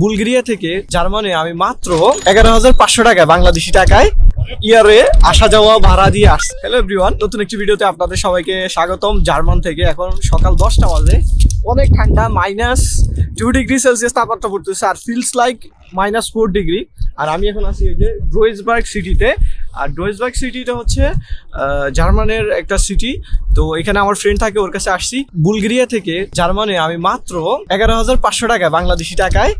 Bulgaria থেকে Germany আমি মাত্র এগারো হাজার পাঁচশো টাকায় বাংলাদেশি টাকায় ইয়ারে আসা যাওয়া ভাড়া দিয়ে আসছে। হ্যালো এভরিওয়ান নতুন একটি ভিডিওতে আপনাদের সবাইকে স্বাগতম। জার্মান থেকে এখন সকাল দশটা বাজে। অনেক ঠান্ডা মাইনাস টু ডিগ্রি সেলসিয়াস তাপমাত্রা পড়তেছে আর feels like minus four degree আর আমি এখন আছি এই যে ড্রোয়েসবার্গ সিটিতে আর ড্রোয়েসবার্গ সিটিটা হচ্ছে জার্মানের একটা সিটি তো এখানে আমার ফ্রেন্ড থাকে, ওর কাছে আসছি। বুলগেরিয়া থেকে জার্মানি আমি মাত্র এগারো হাজার পাঁচশো টাকায় বাংলাদেশি টাকায়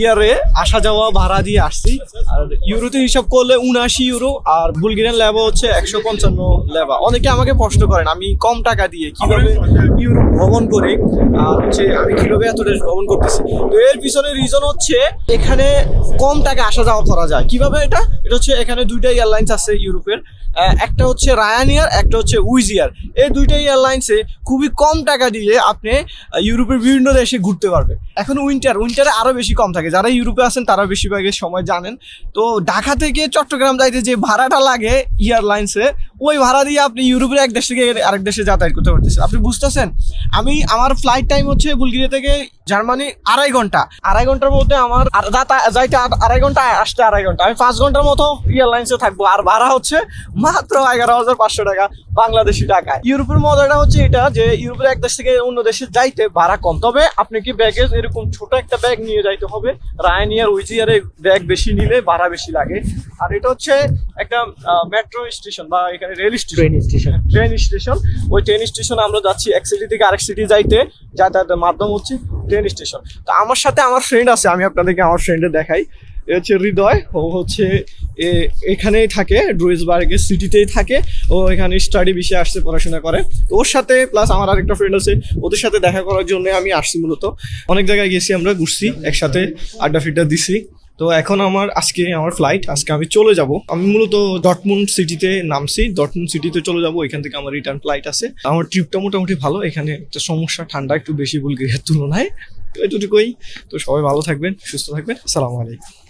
ইয়ারে আসা যাওয়া, ভাড়া দিয়ে আসছি। আর ইউরোতে হিসাব করলে উনআশি ইউরো, আর বুলগেরিয়ান লেবা হচ্ছে একশো পঞ্চান্ন লেবা। অনেকে আমাকে প্রশ্ন করেন, আমি কম টাকা দিয়ে কীভাবে ইউরোপ ভ্রমণ করি? আর হচ্ছে, আমি কীভাবে এত দেশ ভ্রমণ করতেছি? তো এর পিছনে রিজন হচ্ছে, এখানে কম টাকা আসা যাওয়া করা যায়। কীভাবে এটা? এটা হচ্ছে, এখানে দুইটা এয়ারলাইন্স আছে ইউরোপের। একটা হচ্ছে রায়ানিয়ার একটা হচ্ছে উইজ উইজিয়ার এই দুইটা এয়ারলাইন্সে খুবই কম টাকা দিয়ে আপনি ইউরোপের বিভিন্ন দেশে ঘুরতে পারবে এখন উইন্টার উইন্টারে আরও বেশি কম। থাকে। যারা ইউরোপে আছেন, তারা বেশিরভাগের সময় জানেন। তো ঢাকা থেকে চট্টগ্রাম যাইতে যে ভাড়াটা লাগে এয়ারলাইন্সে, ওই ভাড়া দিয়ে আপনি ইউরোপের এক দেশ থেকে আরেক দেশে যাতায়াত করতে পারতেছেন। আপনি বুঝতেছেন? আমি, আমার ফ্লাইট টাইম হচ্ছে বুলগেরিয়া থেকে জার্মানি আড়াই ঘণ্টা। আড়াই ঘণ্টার মধ্যে আমার যাইতে আড়াই ঘণ্টা আসতে আড়াই ঘণ্টা। আমি পাঁচ ঘণ্টার মতো এয়ারলাইন্সে থাকব। আর ভাড়া হচ্ছে মাত্র এগারো হাজার পাঁচশো টাকা বাংলাদেশি টাকা ইউরোপের মজাটা হচ্ছে এটা যে ইউরোপের এক দেশ থেকে অন্য দেশে যাইতে ভাড়া কম। তবে আপনি কি ব্যাগেজ এরকম ছোট একটা ব্যাগ নিয়ে যাইতে হবে? রায়নিয়ার উইজিয়ারে ব্যাগ বেশি নিলে ভাড়া বেশি লাগে। আর এটা হচ্ছে একটা মেট্রো স্টেশন বা এখানে rail station train station train station ওই ট্রেন স্টেশনে আমরা যাচ্ছি এক সিটি থেকে আরেক সিটি যাইতে। যাতায়াতের মাধ্যম হচ্ছে ট্রেন স্টেশন তো আমার সাথে আমার ফ্রেন্ড আছে, আমি আপনাদেরকে আমার ফ্রেন্ডে দেখাই। এ হচ্ছে হৃদয়, ও হচ্ছে এখানেই থাকে ড্রুইসবার্গের সিটিতেই থাকে। ও এখানে স্টাডি বিষয়ে আসছে, পড়াশোনা করে। ওর সাথে প্লাস আমার আরেকটা ফ্রেন্ড আছে, ওদের সাথে দেখা করার জন্য আমি আসছি মূলত। অনেক জায়গায় গেছি আমরা, ঘুরছি, একসাথে আড্ডা ফিড্ডা দিছি। তো এখন আমার, আজকে আমার ফ্লাইট আজকে আমি চলে যাব। আমি মূলত ডটমুন সিটিতে নামছি। ডটমুন সিটিতে চলে যাব, এখান থেকে আমার রিটার্ন ফ্লাইট আছে। আমার ট্রিপটা মোটামুটি ভালো, এখানে একটা সমস্যা, ঠান্ডা একটু বেশি বুলগেরিয়ার তুলনায়। তো এটুকুই। তো সবাই ভালো থাকবেন, সুস্থ থাকবেন। আসসালামু আলাইকুম।